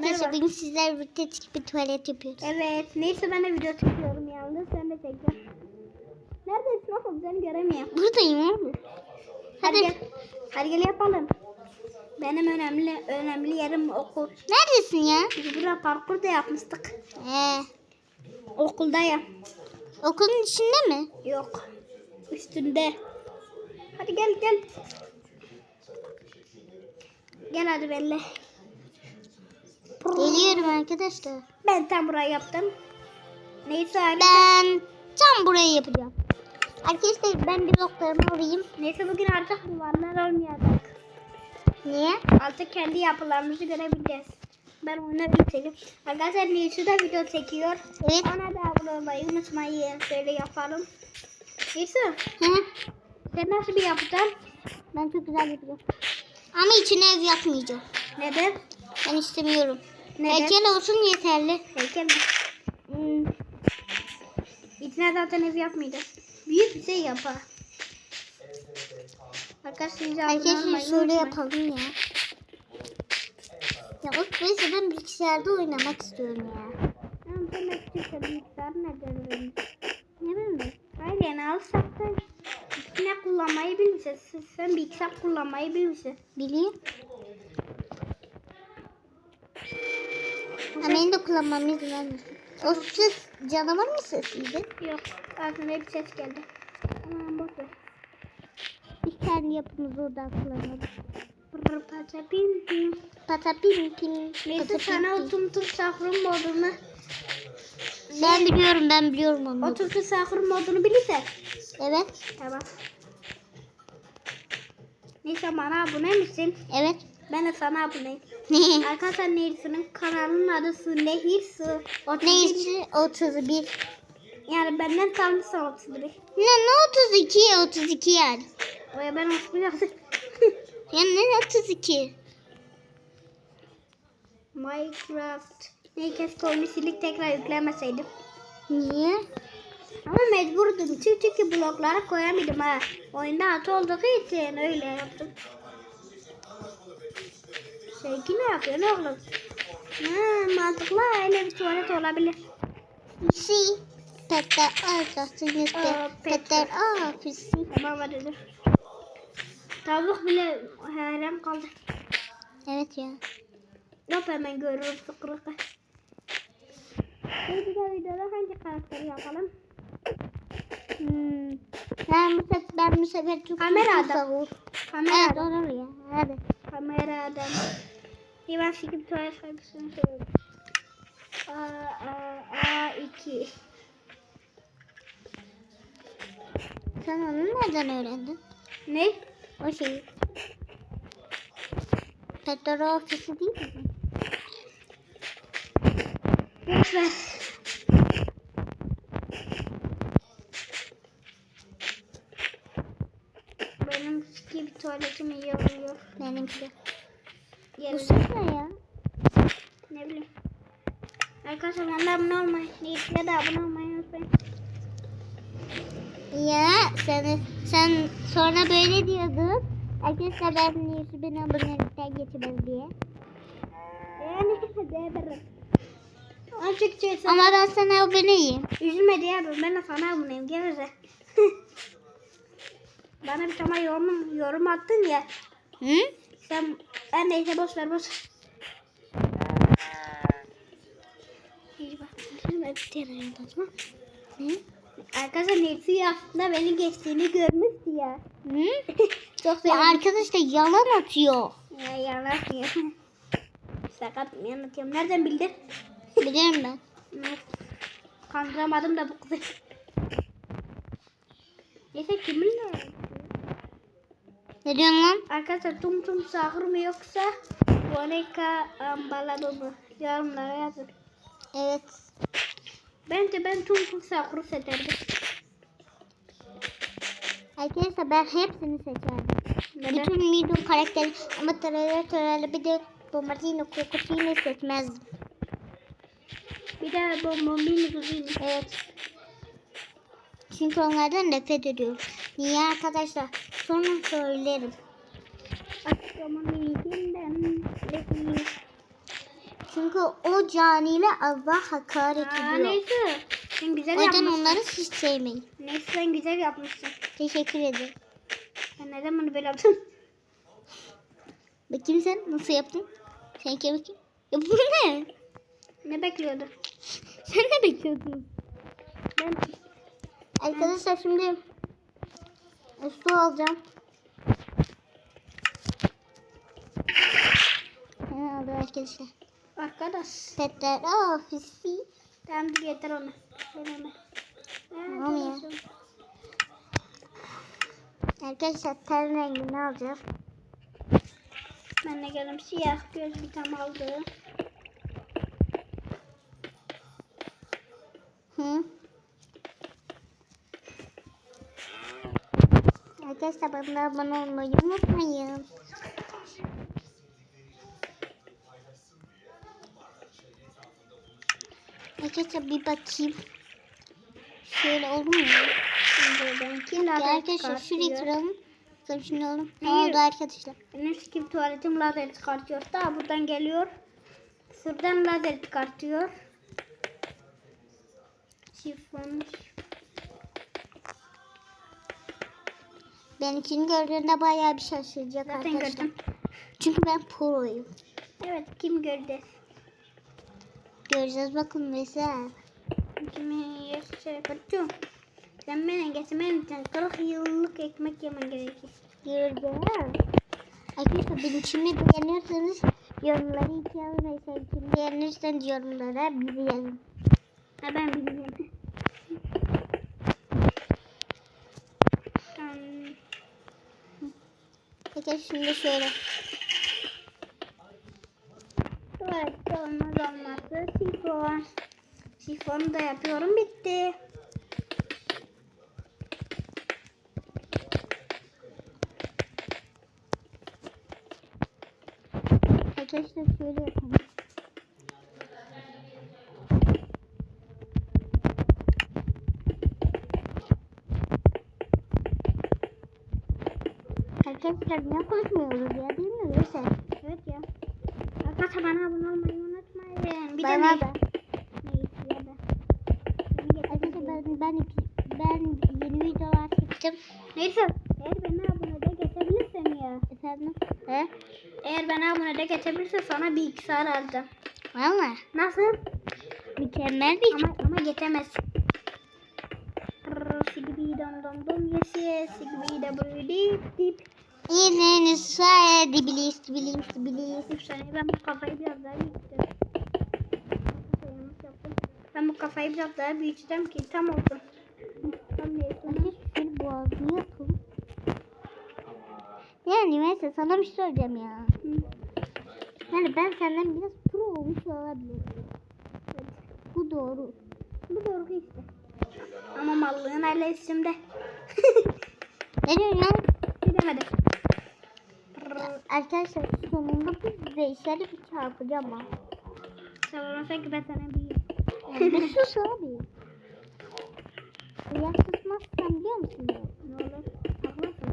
Arkadaşlar bugün sizlerle birlikte çıkıp bir tuvalet yapıyoruz. Evet. Neyse ben de video çekiyorum yalnız. Sen de çekeceğim. Neredesin oğlum? Seni göremiyorum. Buradayım oğlum. Hadi. Hadi. gel. Hadi gel yapalım. Benim önemli önemli yerim okul. Neredesin ya? Biz burada parkur da yapmıştık. Ee, Okuldayım. okulun içinde mi? Yok. Üstünde. Hadi gel gel. Gel hadi benimle. Geliyorum arkadaşlar. Ben tam burayı yaptım. Neyse hadi. Ben tam burayı yapacağım. Arkadaşlar ben bir bloklarımı alayım. Neyse bugün artık duvarlar olmayacak. Niye? Artık kendi yapılarımızı görebileceğiz. Ben oyuna bitirelim. Arkadaşlar Nilsu da video çekiyor. Evet. Ona da abone olmayı unutmayın. Şöyle yapalım. Nilsu Hı. sen nasıl bir yapacaksın? Ben çok güzel yapacağım. Ama içine ev yapmayacağım. Neden? Ben istemiyorum. Neden? Heykel olsun yeterli. Heykel? Hmm. İçine zaten ev yapmayacağız. Büyük bir şey yapar. Arkadaşlar Arkadaşlar şöyle yapalım ya. Ya of neyse ben bilgisayarda oynamak istiyorum ya. Tamam de küçükse bilgisayar neden öyle? Ne bileyim ben. Yani alsak da ne kullanmayı bilmişsin. Sen- bilgisayar kullanmayı bilmişsin. Bileyim. Ama beni de kullanmam izin vermiyorsun. O ses canavar mı sesiydi? Yok. Aslında bir ses geldi. Aman boş ver. Biz kendi yapımızı. Pırr paça pim pim. Pata pim. Neyse sana pim o pim. tumtum sahurun modunu. Ben biliyorum ben biliyorum onu. O tumtum sahurun modunu bilirsen. Evet. Tamam. Neyse bana abone misin? Evet. Ben de sana aboneyim. Arkadaşlar Nehirsu'nun kanalının adı Su Nehir Su. O Neyse 31. Yani benden tanrısı 31. Ne ne 32 32 yani. Oya ben 31 yazdım. Ya ne 32? Minecraft. Ne keşke oyunu silip tekrar yüklemeseydim. Niye? Ama mecburdum. Çünkü bloklara koyamadım ha. Oyunda hata olduğu için öyle yaptım. Sevgi ne yapıyorsun oğlum? Ha, mantıklı öyle bir tuvalet olabilir. Si. Peter arkasınızda. Aa, Peter. Peter ofisi. Tamam hadi. Tavuk bile hayran kaldı. Evet ya. Yok hemen görürüm sıkırıkı. Şimdi de videoda hangi karakteri yapalım? Hmm. Ben bu sefer, ben bu sefer çok Kamera hızlı adam. savur. Kamera Evet olur ya. Hadi. Kamera adam. İyi ben şimdi tuvalet şarkısını söyleyeyim. A, A, A2. Sen onu nereden öğrendin? Ne? O şeyi. Peter ofisi değil mi? Boş ver. Benim gibi tuvaletim iyi oluyor. Benimki. Bu ses ne ya? Ne bileyim. Arkadaşlar ben de abone olmayı, Yiğit'le de abone olmayı unutmayın. Ya sen sen sonra böyle diyordun. Arkadaşlar ben Neyse beni abonelikten geçmez diye. Yani. Azıcık şey Ama ben sana aboneyim. Üzülme diye ben, ben de sana aboneyim geveze. Bana bir tane yorum, yorum attın ya. Hı? Sen ben neyse boş ver boş. Hı? Arkadaşlar Nefsi aslında beni geçtiğini görmüştü ya. Hı? Çok Ya sevindim. arkadaşlar yalan atıyor. Ya yalan ya. Sakat mı anlatıyorum. Nereden bildin? Biliyorum ben. Kandıramadım da bu kızı. Neyse kiminle? Ne diyorsun lan? Arkadaşlar tum tum sahur mu yoksa Monika ambalado mu? Yorumlara yazın. Evet. Bence ben tum tum sahuru seçerdim. Arkadaşlar ben hepsini seçerdim. Neden? Bütün Midun karakteri ama Terele Terele bir de Bombardino Kokosino seçmezdim. Bir de bombomini kuzini. Evet. Çünkü onlardan nefret ediyorum. Niye arkadaşlar? Sonra söylerim. Açıklamanın ilginden. Çünkü o caniyle Allah hakaret Aa, ediyor. neyse. Sen güzel O yüzden yapmışsın. onları hiç sevmeyin. Neyse sen güzel yapmışsın. Teşekkür ederim. Sen neden bunu böyle yaptın? Bakayım sen nasıl yaptın? Sen ki bakayım. Ya bu ne? Ne bekliyordun? Sen ne bekliyordun? Ben Arkadaşlar şimdi e, su alacağım. Ne aldı arkadaşlar? arkadaş. Petler ofisi. Tamam dur yeter onu. Deneme. Tamam ya. Arkadaşlar ten rengini alacağız. Ben de geldim siyah göz bir tam aldı. Hı. Arkadaşlar bana abone olmayı unutmayın. Arkadaşlar bir bakayım. Şöyle olur mu? Şimdi arkadaşlar şurayı kıralım. Bakalım şimdi oğlum. Ne Hayır. oldu arkadaşlar? Benim sikim tuvaletim lazer çıkartıyor. Daha buradan geliyor. Şuradan lazer çıkartıyor. Şifon. Benimkini gördüğünde bayağı bir şaşıracak Zaten arkadaşlar. gördüm. Çünkü ben proyum. Evet kim gördü? Göreceğiz bakın mesela. Kimi yaşa kaçıyor. Sen beni getirmen için 40 yıllık ekmek yemen gerekir. Göreceğiz. Arkadaşlar benimkini beğeniyorsanız yorumları iki alın. Mesela kim beğenirseniz yorumlara bir yazın. Ha ben bilmiyorum. Tamam. Peki şimdi şöyle. Tuvalette olmaz olmazsa sifon. Sifonu da yapıyorum bitti. Arkadaşlar şöyle yapalım. Arkadaşlar niye konuşmuyoruz ya değil mi Veysel? Evet ya. Arkadaşlar bana abone olmayı unutmayın. Bir de Bana ne? da. Neyse da. Arkadaşlar ben, ben, ben yeni videolar çektim. Neyse. Eğer beni abone de geçebilirsen ya. Efendim? He? Eğer beni abone de geçebilirse sana bilgisayar alacağım. Valla. Nasıl? Mükemmel bir Ama ama geçemez. Sigbi dom dom dom yes yes sigbi dabri dip dip. Yine nüsfaya dibilis dibilis dibilis. Bir saniye ben bu kafayı biraz daha büyüteceğim. Ben bu kafayı biraz daha büyüteceğim ki tam olsun. Tam neyse. Şöyle boğazını yapalım. Yani neyse sana bir şey söyleyeceğim ya. Hı. Yani ben senden biraz pro olmuş olabilirim. Bu doğru. Bu doğru işte. Ama mallığın hala üstümde. Ne diyorsun ya? Gidemedim. Arkadaşlar sonunda bu Veysel'i bir çarpacağım ha. Savunursa ki ben sana. Yani bir sus abi. Ya susmazsan biliyor musun? Ne olur? Haklısın.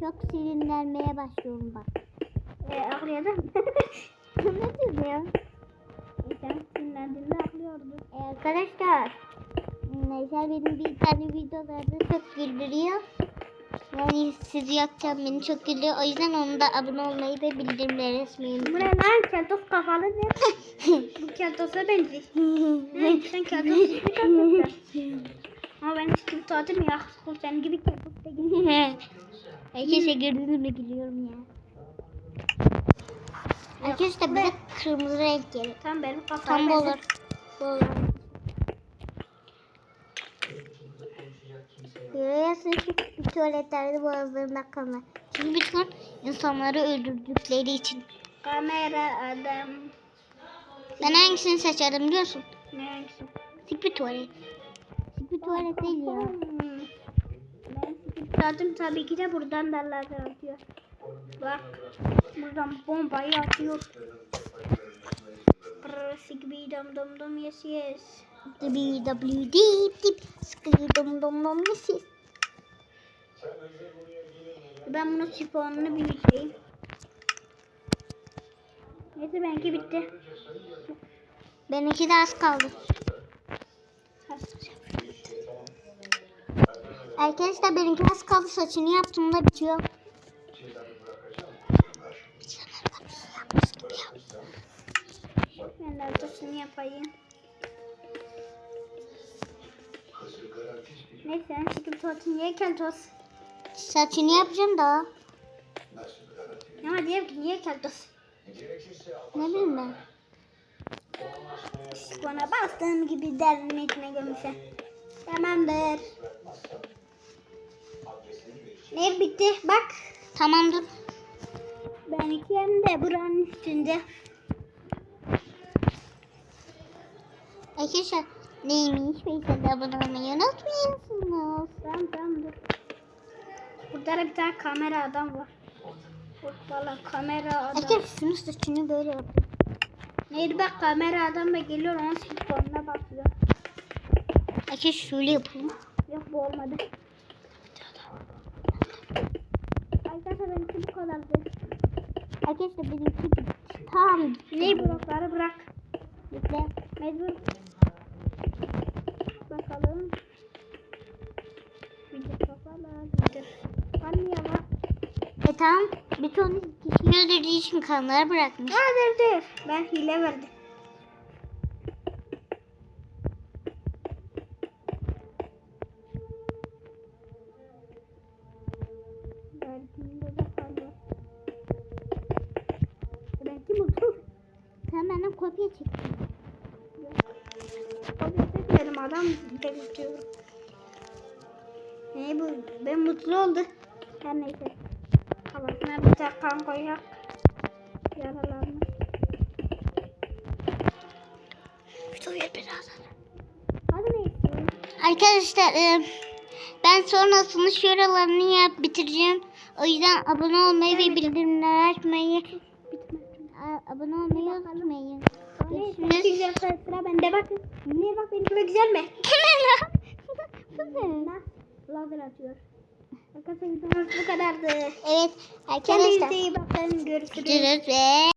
Çok sinirlenmeye başlıyorum bak. E, ağlıyordum. ne diyorsun ya? sen sinirlendiğinde ağlıyordun. E, arkadaşlar Veysel benim bir tane videolarda çok güldürüyor. Yani sizi yakacağım beni çok güldürüyor. O yüzden onu da abone olmayı ve bildirimleri resmiyi Bu ne lan? Keltoş kafalı ne? Bu keltosa benziyor. Hı, sen keltoş gibi keltossun. Ama ben hiç gibi tadım ya. Sen gibi keltos değil. Herkese gördüğünüz mü gülüyorum ya. Arkadaşlar bize kırmızı renk gelir. Tam benim kafaya Tam bu olur. Bu olur. Görüyorsunuz ki bir tuvaletlerde boğazlarında kanlar. Çünkü bütün insanları öldürdükleri için. Kamera adam. Ben hangisini seçerdim biliyorsun? Ne hangisi? Sikri tuvalet. Sikri tuvalet değil ya. Ben tabii ki de buradan da lazer atıyor. Bak. Buradan bombayı atıyor. Brr, Sigbi dom dom dom yes yes. www dip sıkıcı dom dom dom nesiz. Ben bunun sifonunu büyüteyim. Neyse benimki bitti. Benimki de az kaldı. Arkadaşlar benimki az kaldı. Saçını yaptığımda bitiyor. Ben de ortasını yapayım. Neyse çıkıp tuvaletini niye keltoz? Saçını yapacağım daha. Ama diyorum ki niye keltoz? Ne bileyim ben. Bana bastığım gibi derinin içine gömüşe. Tamamdır. Ne bitti? Bak. Tamamdır. Benimki de buranın üstünde. Arkadaşlar neymiş? Abone olmayı unutmayın. Tamam tamam dur. Burada da bir tane kamera adam var. Valla kamera adam. Arkadaşlar şunu saçını böyle yapayım. Neydi bak kamera adam da geliyor onun silikonuna bakıyor. Arkadaşlar şöyle yapayım. Yok bu olmadı. Arkadaşlar benimki bu kadardı. Arkadaşlar benimki bitti. Tamam. Ne blokları bırak. Bekle. Mecbur. Tamam. Bir ton kişi öldürdüğü için kanları bırakmış. Ha dur dur. Ben hile verdim. Sen benden kopya çektin. Kabul etmeyelim adam delirtiyorum. Ne bu? Ben mutlu oldu. Her neyse. Tane kan koyak. Yaralarını. Videoyu birazdan. Hadi ne istiyorsun? Arkadaşlar e, ben sonrasını şuralarını yap bitireceğim. O yüzden abone olmayı ve bildirimleri açmayı abone olmayı unutmayın. Görüşürüz. Güzel sıra bende bakın. Ne bak benimki de güzel mi? Ne? Nah, lazer atıyor. Arkadaşlar videomuz bu kadardı. Evet Kendinize arkadaşlar. iyi bakın. Görüşürüz. Görüşürüz